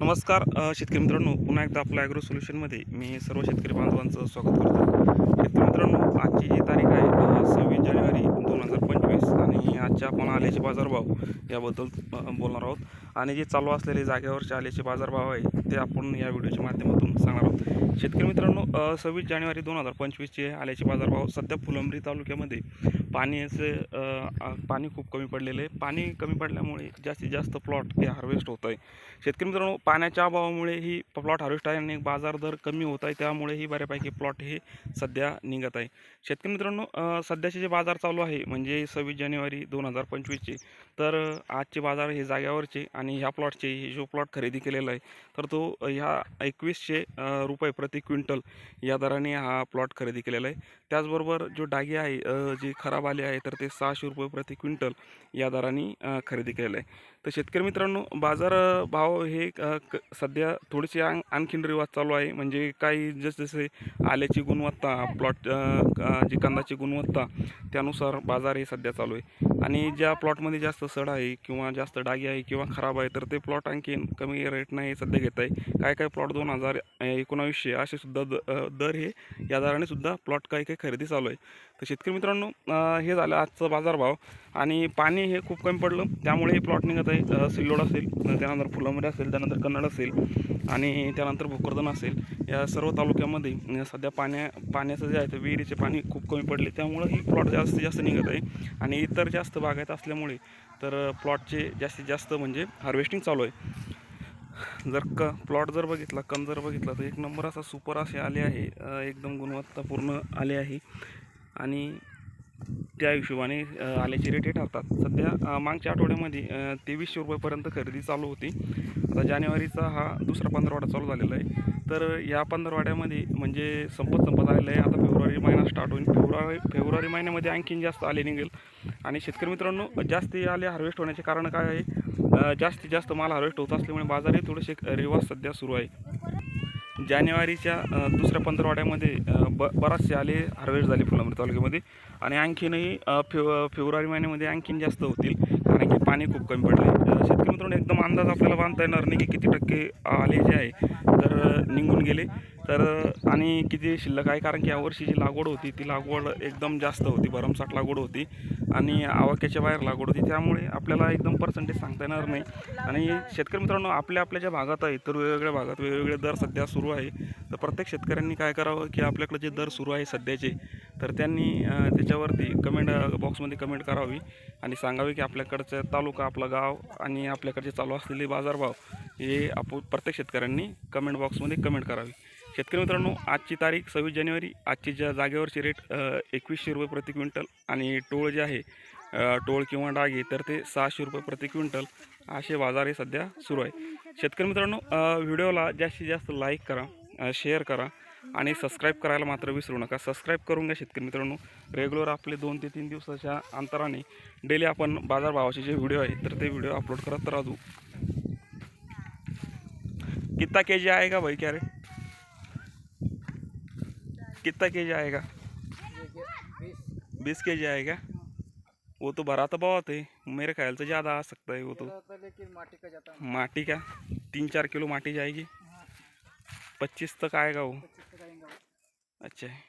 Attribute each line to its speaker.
Speaker 1: नमस्कार शेतकरी मित्रांनो पुन्हा एकदा आपल्या ॲग्रो सोल्युशनमध्ये मी सर्व शेतकरी बांधवांचं स्वागत करतो. शेतकरी मित्रांनो आजची जी तारीख आहे सव्वीस जानेवारी दोन हजार पंचवीस आणि आजच्या आपण आल्याचे बाजारभाव याबद्दल बोलणार आहोत. आणि जे चालू असलेले जागेवरचे आल्याचे बाजारभाव आहे ते आपण या व्हिडिओच्या माध्यमातून सांगणार आहोत. शेतकरी मित्रांनो सव्वीस जानेवारी दोन हजार पंचवीसचे आल्याचे बाजारभाव सध्या फुलंब्री तालुक्यामध्ये पाण्याचे पाणी खूप कमी पडलेले आहे. पाणी कमी पडल्यामुळे जास्तीत जास्त प्लॉट हे हार्वेस्ट होत आहे शेतकरी मित्रांनो पाण्याच्या अभावामुळे ही प्लॉट हार्वेस्ट आहे आणि बाजार दर कमी होत आहे. त्यामुळे ही बऱ्यापैकी प्लॉट हे सध्या निघत आहे. शेतकरी मित्रांनो सध्याचे जे बाजार चालू आहे म्हणजे सव्वीस जानेवारी दोन हजार पंचवीसचे तर आजचे बाजार हे जाग्यावरचे आणि आणि ह्या प्लॉटचे जो प्लॉट खरेदी केलेला आहे तर तो ह्या एकवीसशे रुपये प्रति क्विंटल या दराने हा प्लॉट खरेदी केलेला आहे. त्याचबरोबर जो डागी आहे जे खराब आले आहे तर ते सहाशे रुपये प्रति क्विंटल या दराने खरेदी केलेलं आहे. तर शेतकरी मित्रांनो बाजार भाव हे क सध्या थोडेसे आणखीन रिवाज चालू आहे. म्हणजे काही जसे जसे आल्याची गुणवत्ता प्लॉट जी कंदाची गुणवत्ता त्यानुसार बाजार हे सध्या चालू आहे. आणि ज्या प्लॉटमध्ये जास्त सड आहे किंवा जास्त डागी आहे किंवा खराब आहे तर ते प्लॉट आणखीन कमी रेट नाही सध्या घेत आहे. काय काय प्लॉट दोन हजार एकोणावीसशे असे सुद्धा द दर हे या दराने सुद्धा प्लॉट काही काही खरेदी चालू आहे. तर शेतकरी मित्रांनो हे झालं आजचा बाजारभाव. आणि पाणी हे खूप कमी पडलं. त्यामुळे हे प्लॉट निघत आहे सिल्लोड असेल त्यानंतर फुलंबरी असेल त्यानंतर कन्नड असेल आणि त्यानंतर भोकरदन असेल. या सर्व तालुक्यामध्ये सध्या पाण्या पाण्याचं जे आहे ते विहिरीचे पाणी खूप कमी पडले. त्यामुळं ही प्लॉट जास्तीत जास्त निघत आहे. आणि इतर जास्त बागायत असल्यामुळे तर प्लॉटचे जास्तीत जास्त म्हणजे हार्वेस्टिंग चालू आहे. जर क प्लॉट जर बघितला कण जर बघितला तर एक नंबर असा सुपर असे आले आहे एकदम गुणवत्तापूर्ण आले आहे. आणि त्या हिशोबाने आल्याचे रेट हे ठरतात. सध्या मागच्या आठवड्यामध्ये तेवीसशे रुपयेपर्यंत खरेदी चालू होती. आता जानेवारीचा हा दुसरा पंधरवाडा चालू झालेला आहे. तर या पंधरवाड्यामध्ये म्हणजे संपत संपत आलेलं आहे. आता फेब्रुवारी महिना स्टार्ट होईल. फेब्रुवारी फेब्रुवारी महिन्यामध्ये आणखीन जास्त आले निघेल. आणि शेतकरी मित्रांनो जास्त आले हार्वेस्ट होण्याचे कारण काय आहे? जास्तीत जास्त माल हार्वेस्ट होत असल्यामुळे बाजारही थोडेसे रिवाज सध्या सुरू आहे. जानेवारीच्या दुसऱ्या पंधरवाड्यामध्ये ब बराचसे आले हार्वेस्ट झाले फुलांबरी तालुक्यामध्ये आणि आणखीनही फे फेव फेब्रुवारी महिन्यामध्ये आणखीन जास्त होतील कारण की पाणी खूप कमी पडले शेतकरी मित्रांनो एकदम अंदाज आपल्याला बांधता येणार नाही की किती टक्के आले जे आहे तर निघून गेले. तर आणि किती शिल्लक आहे? कारण की यावर्षी जी लागवड होती ती लागवड एकदम जास्त होती भरमसाठ लागवड होती आणि आवाक्याच्या बाहेर लागवड होती. त्यामुळे आपल्याला एकदम पर्सेंटेज सांगता येणार नाही. आणि शेतकरी मित्रांनो आपल्या आपल्या ज्या भागात आहे तर वेगवेगळ्या भागात वेगवेगळे दर सध्या सुरू आहे. तर प्रत्येक शेतकऱ्यांनी काय करावं की आपल्याकडे जे दर सुरू आहे सध्याचे तर त्यांनी त्याच्यावरती कमेंट बॉक्समध्ये कमेंट करावी आणि सांगावे की आपल्याकडचं तालुका आपलं गाव आणि आपल्याकडचे चालू असलेले बाजारभाव हे आपण प्रत्येक शेतकऱ्यांनी कमेंट बॉक्समध्ये कमेंट करावी. शेतकरी मित्रांनो आजची तारीख सव्वीस जानेवारी. आजची ज्या जागेवरची रेट एकवीसशे रुपये प्रति क्विंटल आणि टोळ जे आहे टोळ किंवा डागे तर ते सहाशे रुपये प्रति क्विंटल असे बाजार हे सध्या सुरू आहे. शेतकरी मित्रांनो व्हिडिओला जास्तीत जास्त लाईक करा शेअर करा आणि सबस्क्राईब करायला मात्र विसरू नका. सबस्क्राईब करून घ्या शेतकरी मित्रांनो. रेग्युलर आपले दोन ते तीन दिवसाच्या अंतराने डेली आपण बाजारभावाचे जे व्हिडिओ आहे तर ते व्हिडिओ अपलोड करत राहू. कित्ता के जी का भाई क्या रे कितना के जी आएगा बीस के जी आएगा वो तो भरा तो बहुत है। मेरे ख्याल से ज़्यादा आ सकता है वो तो।
Speaker 2: लेकिन माटी का जाता है
Speaker 1: माटी का? तीन चार किलो माटी जाएगी। पच्चीस तक आएगा वो।
Speaker 2: पच्चीस तक आएगा वो।
Speaker 1: अच्छा। है